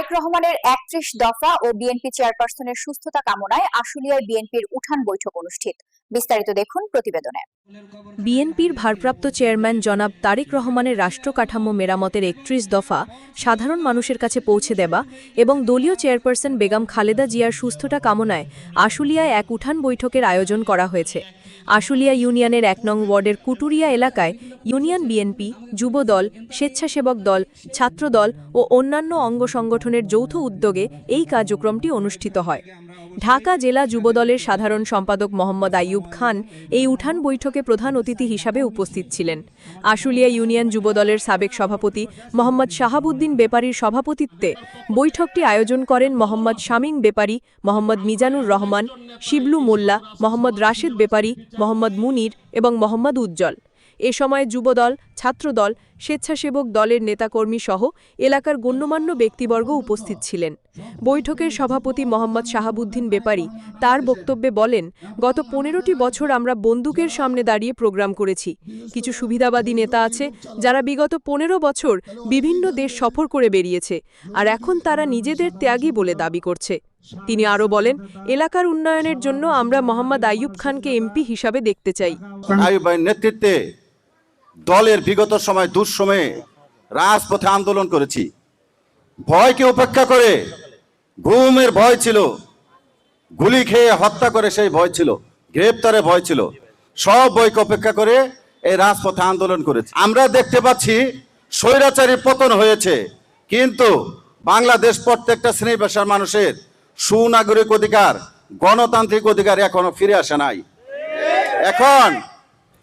তারেক রহমানের একত্রিশ দফা ও বিএনপি চেয়ারপারসনের সুস্থতা কামনায় আশুলিয়ায় বিএনপির উঠান বৈঠক অনুষ্ঠিত। বিস্তারিত দেখুন প্রতিবেদনে। বিএনপির ভারপ্রাপ্ত চেয়ারম্যান জনাব তারেক রহমানের রাষ্ট্র কাঠামো মেরামতের একত্রিশ দফা সাধারণ মানুষের কাছে পৌঁছে দেবা এবং দলীয় চেয়ারপারসন বেগম খালেদা জিয়ার সুস্থতা কামনায় আশুলিয়ায় এক উঠান বৈঠকের আয়োজন করা হয়েছে। আশুলিয়া ইউনিয়নের এক নং ওয়ার্ডের কুটুরিয়া এলাকায় ইউনিয়ন বিএনপি, যুবদল, স্বেচ্ছাসেবক দল, ছাত্রদল ও অন্যান্য অঙ্গ সংগঠনের যৌথ উদ্যোগে এই কার্যক্রমটি অনুষ্ঠিত হয়। ঢাকা জেলা যুবদলের সাধারণ সম্পাদক মোহাম্মদ আইয়ুব খান এই উঠান বৈঠকে প্রধান অতিথি হিসাবে উপস্থিত ছিলেন। আশুলিয়া ইউনিয়ন যুবদলের সাবেক সভাপতি মোহাম্মদ শাহাবুদ্দিন বেপারির সভাপতিত্বে বৈঠকটি আয়োজন করেন মোহাম্মদ শামীম বেপারি, মোহাম্মদ মিজানুর রহমান, শিবলু মোল্লা, মোহাম্মদ রাশেদ বেপারি, মোহাম্মদ মুনির এবং মোহাম্মদ উজ্জ্বল। এ সময় যুবদল, ছাত্রদল, স্বেচ্ছাসেবক দলের নেতাকর্মী সহ এলাকার গণ্যমান্য ব্যক্তিবর্গ উপস্থিত ছিলেন। বৈঠকের সভাপতি মোহাম্মদ শাহাবুদ্দিন বেপারী তার বক্তব্যে বলেন, গত পনেরোটি বছর আমরা বন্দুকের সামনে দাঁড়িয়ে প্রোগ্রাম করেছি। কিছু সুবিধাবাদী নেতা আছে যারা বিগত পনেরো বছর বিভিন্ন দেশ সফর করে বেরিয়েছে আর এখন তারা নিজেদের ত্যাগী বলে দাবি করছে। তিনি আরও বলেন, এলাকার উন্নয়নের জন্য আমরা মোহাম্মদ আইয়ুব খানকে এমপি হিসাবে দেখতে চাই। নেতৃত্বে দলের বিগত সময় দুঃসময়ে রাজপথে আন্দোলন করেছি। ভয়কে উপেক্ষা করে ঘুমের ভয় ছিল। গুলি খেয়ে হত্যা করে সেই ভয় ছিল। গ্রেপ্তারে ভয় ছিল। সব ভয়কে উপেক্ষা করে এই রাজপথে আন্দোলন করেছে। আমরা দেখতে পাচ্ছি স্বৈরাচারী পতন হয়েছে। কিন্তু বাংলাদেশ প্রত্যেকটা শ্রেণি পেশার মানুষের সুনাগরিক অধিকার, গণতান্ত্রিক অধিকার এখনও ফিরে আসে নাই। এখন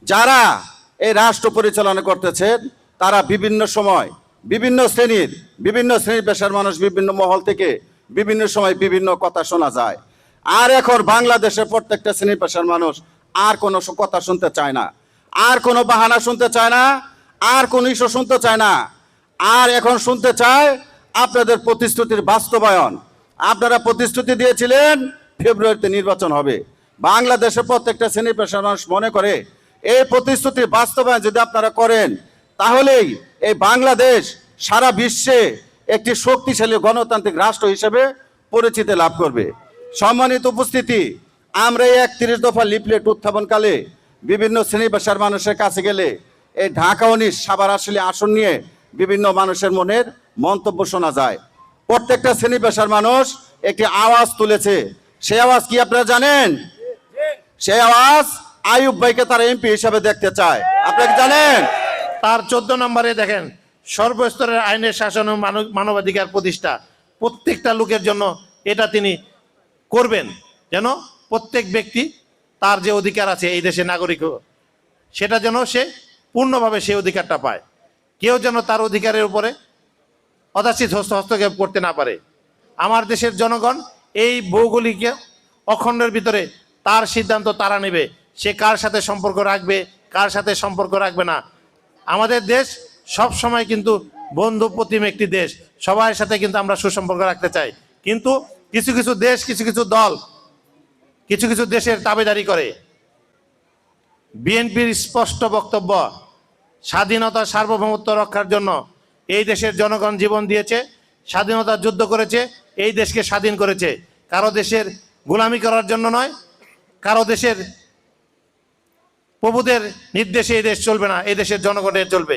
যারা এই রাষ্ট্র পরিচালনা করতেছেন তারা বিভিন্ন সময় বিভিন্ন শ্রেণির বিভিন্ন শ্রেণির পেশার মানুষ বিভিন্ন মহল থেকে বিভিন্ন সময় বিভিন্ন কথা শোনা যায়। আর এখন বাংলাদেশের প্রত্যেকটা শ্রেণির পেশার মানুষ আর কোনো কথা শুনতে চায় না। আর কোনো বাহানা শুনতে চায় না, আর কোনো ইস্যু শুনতে চায় না। আর এখন শুনতে চায় আপনাদের প্রতিশ্রুতির বাস্তবায়ন। আপনারা প্রতিশ্রুতি দিয়েছিলেন, ফেব্রুয়ারিতে নির্বাচন হবে। বাংলাদেশের প্রত্যেকটা শ্রেণি পেশার মানুষ মনে করে এই প্রতিশ্রুতি বাস্তবায়ন যদি আপনারা করেন তাহলেই এই বাংলাদেশ সারা বিশ্বে একটি শক্তিশালী গণতান্ত্রিক রাষ্ট্র হিসেবে পরিচিতি লাভ করবে। সম্মানিত উপস্থিতি আমরা এই একত্রিশ দফা লিফলেট উত্থাপনকালে বিভিন্ন শ্রেণি পেশার মানুষের কাছে গেলে এই ঢাকা উনিশ সাবার আসলে আসন নিয়ে বিভিন্ন মানুষের মনের মন্তব্য শোনা যায়। প্রত্যেকটা শ্রেণি পেশার মানুষ একটি আওয়াজ তুলেছে। সেই আওয়াজ কি আপনারা জানেন? সেই আওয়াজ আয়ুব ভাইকে তারা এমপি হিসাবে দেখতে চায়। আপনারা কি জানেন? তার চোদ্দ নম্বরে দেখেন, সর্বস্তরের আইনের শাসন ও মানব- মানবাধিকার প্রতিষ্ঠা প্রত্যেকটা লোকের জন্য এটা তিনি করবেন। যেন প্রত্যেক ব্যক্তি তার যে অধিকার আছে এই দেশে নাগরিক সেটা যেন সে পূর্ণভাবে সেই অধিকারটা পায়। কেউ যেন তার অধিকারের উপরে অদাচিত হস্ত হস্তক্ষেপ করতে না পারে। আমার দেশের জনগণ এই ভৌগোলিক অখণ্ডের ভিতরে তার সিদ্ধান্ত তারা নেবে। সে কার সাথে সম্পর্ক রাখবে, কার সাথে সম্পর্ক রাখবে না। আমাদের দেশ সব সময় কিন্তু বন্ধু প্রতিম একটি দেশ। সবার সাথে কিন্তু আমরা সুসম্পর্ক রাখতে চাই। কিন্তু কিছু কিছু দেশ, কিছু কিছু দল, কিছু কিছু দেশের তাবেদারি করে। বিএনপির স্পষ্ট বক্তব্য, স্বাধীনতা সার্বভৌমত্ব রক্ষার জন্য এই দেশের জনগণ জীবন দিয়েছে, স্বাধীনতা যুদ্ধ করেছে, এই দেশকে স্বাধীন করেছে। কারও দেশের গোলামি করার জন্য নয়, কারও দেশের প্রভুদের নির্দেশে এদেশ দেশ চলবে না এই দেশের জনগণের চলবে।